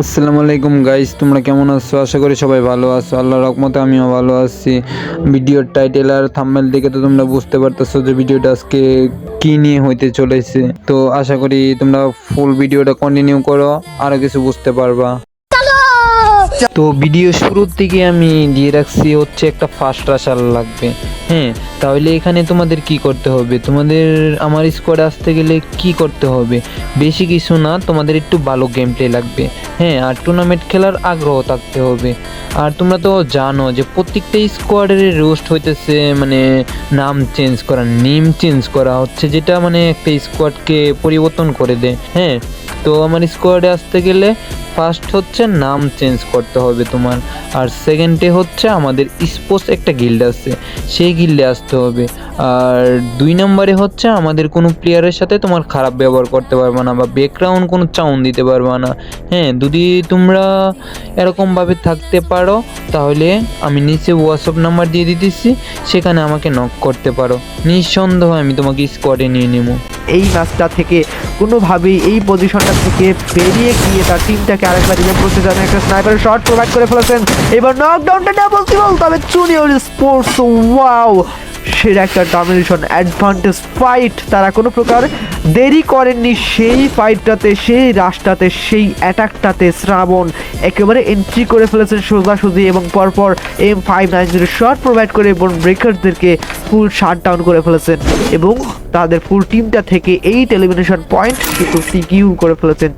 আসসালামু আলাইকুম গাইস তোমরা কেমন আছো? আশা করি সবাই ভালো আছো। আল্লাহর রহমতে আমিও ভালো আছি। ভিডিওর টাইটেল আর থাম্বনেল দেখে তো তোমরা বুঝতে পারতেছো যে ভিডিওটা আজকে কি নিয়ে হইতে চলেছে। তো আশা করি তোমরা ফুল ভিডিওটা কন্টিনিউ করো আরও কিছু বুঝতে পারবা। তো ভিডিও শুরুর দিকে আমি দিয়ে রাখছি হচ্ছে একটা ফার্স্ট রাশার লাগবে। হ্যাঁ তাহলে এখানে তোমাদের কি করতে হবে? তোমাদের আমার স্কোয়াডে আসতে গেলে কি করতে হবে? বেশি কিছু না, তোমাদের একটু ভালো গেম প্লে লাগবে। হ্যাঁ আর টুর্নামেন্ট খেলার আগ্রহ থাকতে হবে। আর তোমরা তো জানো যে প্রত্যেকটা স্কোয়াডের রোস্ট হইতেছে মানে নাম চেঞ্জ করা নেম চেঞ্জ করা হচ্ছে, যেটা মানে একটা স্কোয়াডকে পরিবর্তন করে দেয়। হ্যাঁ তো আমার স্কোয়াডে আসতে গেলে ফার্স্ট হচ্ছে নাম চেঞ্জ করতে হবে তোমার। আর সেকেন্ডে হচ্ছে আমাদের স্পোর্টস একটা গিল্ড আছে, সেই গিল্ডে আসতে হবে। আর দুই নম্বরে হচ্ছে আমাদের কোনো প্লেয়ারের সাথে তোমার খারাপ ব্যবহার করতে পারবে না বা ব্যাকগ্রাউন্ড কোনো চাউন দিতে পারবে না। হ্যাঁ যদি তোমরা এরকমভাবে থাকতে পারো, তাহলে আমি নিচে হোয়াটসঅ্যাপ নাম্বার দিয়ে দিতেছি, সেখানে আমাকে নক করতে পারো। নিঃসন্দেহ আমি তোমাকে স্কোয়াডে নিয়ে নেব। এই ম্যাচটা থেকে কোনোভাবেই এই পজিশনটা থেকে বেরিয়ে গিয়ে তার টিমটাকে আরেকবার রিভেন্ট করতে যান একটা স্নাইপারের শট প্রোভাইড করে ফেলেছেন। এবার নকডাউনটা পসিবল তবে জুনিয়র স্পোর্টস ওয়াও সেরা একটা ডমিনেশন অ্যাডভান্টেজ ফাইট তারা কোনো প্রকার দেরি করেননি, সেই ফাইটটাতে সেই রাশটাতে সেই অ্যাটাকটাতে শ্রাবণ একেবারে এন্ট্রি করে ফেলেছেন সোজাসুজি এবং পরপর M five nine zero shot provide করে এবং ব্রেকারদেরকে ফুল শাট ডাউন করে ফেলেছেন এবং তাদের ফুল টিমটা থেকে এই টেলিভিশন পয়েন্ট কিন্তু সিকিউ করে ফেলেছেন।